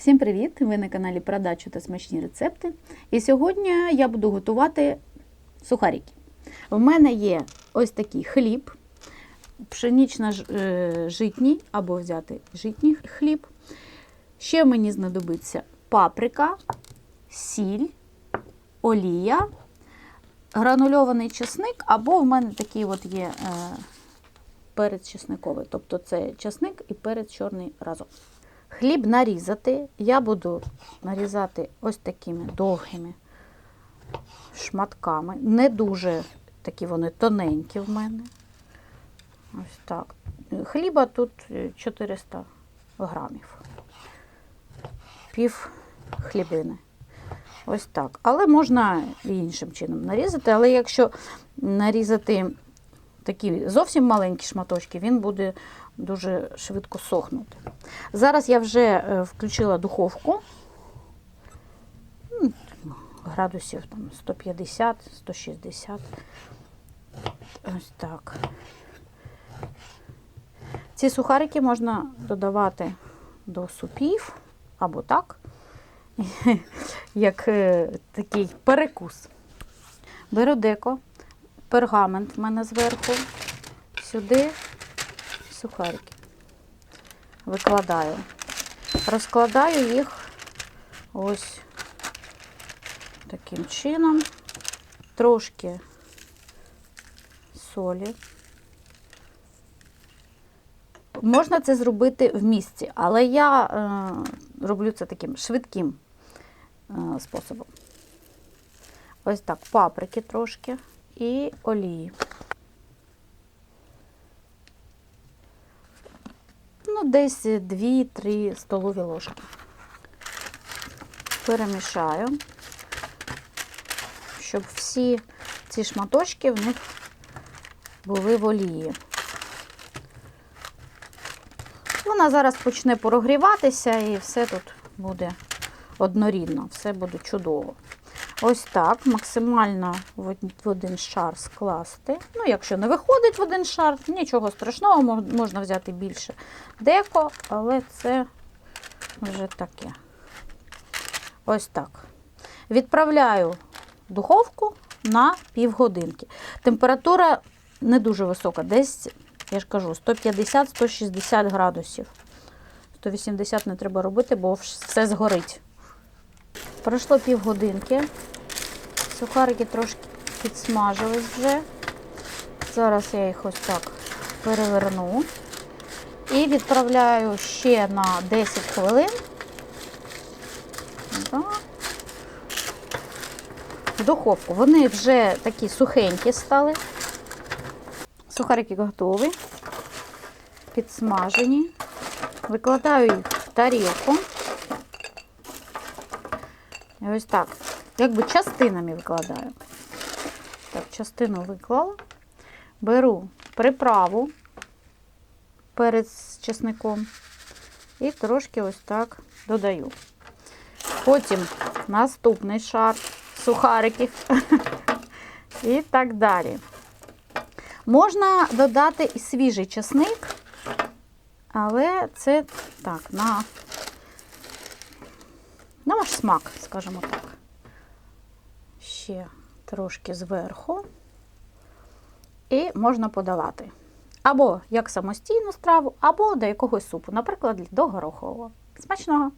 Всім привіт! Ви на каналі Продачу та смачні рецепти. І сьогодні я буду готувати сухарики. У мене є ось такий хліб, пшенічно-житній або взяти житній хліб. Ще мені знадобиться паприка, сіль, олія, гранульований чесник, або в мене такий от є е, перець чесниковий. Тобто це чесник і перець чорний разом. Хліб нарізати. Я буду нарізати ось такими довгими шматками. Не дуже такі вони тоненькі в мене. Ось так. Хліба тут 400 грамів. Пів хлібини. Ось так. Але можна і іншим чином нарізати. Але якщо нарізати такі зовсім маленькі шматочки, він буде дуже швидко сохнути. Зараз я вже е, включила духовку градусів там 150-160. Ось так. Ці сухарики можна додавати до супів або так, як е, такий перекус. Беру деко, пергамент в мене зверху, сюди сухарики. Викладаю. Розкладаю їх ось таким чином. Трошки солі. Можна це зробити в місці, але я е, роблю це таким швидким е, способом. Ось так, паприки трошки і олії. Ну, десь 2-3 столові ложки. Перемішаю, щоб всі ці шматочки в них були в олії. Вона зараз почне прогріватися і все тут буде однорідно, все буде чудово. Ось так, максимально в один шар скласти. Ну, якщо не виходить в один шар, нічого страшного, можна взяти більше деко, але це вже таке. Ось так. Відправляю духовку на півгодинки. Температура не дуже висока, десь, я ж кажу, 150-160 градусів. 180 не треба робити, бо все згорить. Пройшло півгодинки. Сухарики трошки підсмажились вже. Зараз я їх ось так переверну і відправляю ще на 10 хвилин. В духовку. Вони вже такі сухенькі стали. Сухарики готові, підсмажені. Викладаю їх в тарілку. Ось так, якби частинами викладаю. Так, частину виклала. Беру приправу перед чесником і трошки ось так додаю. Потім наступний шар сухариків і так далі. Можна додати і свіжий чесник, але це так, на на ваш смак, скажімо так. Ще трошки зверху. І можна подавати. Або як самостійну страву, або до якогось супу, наприклад, до горохового. Смачного!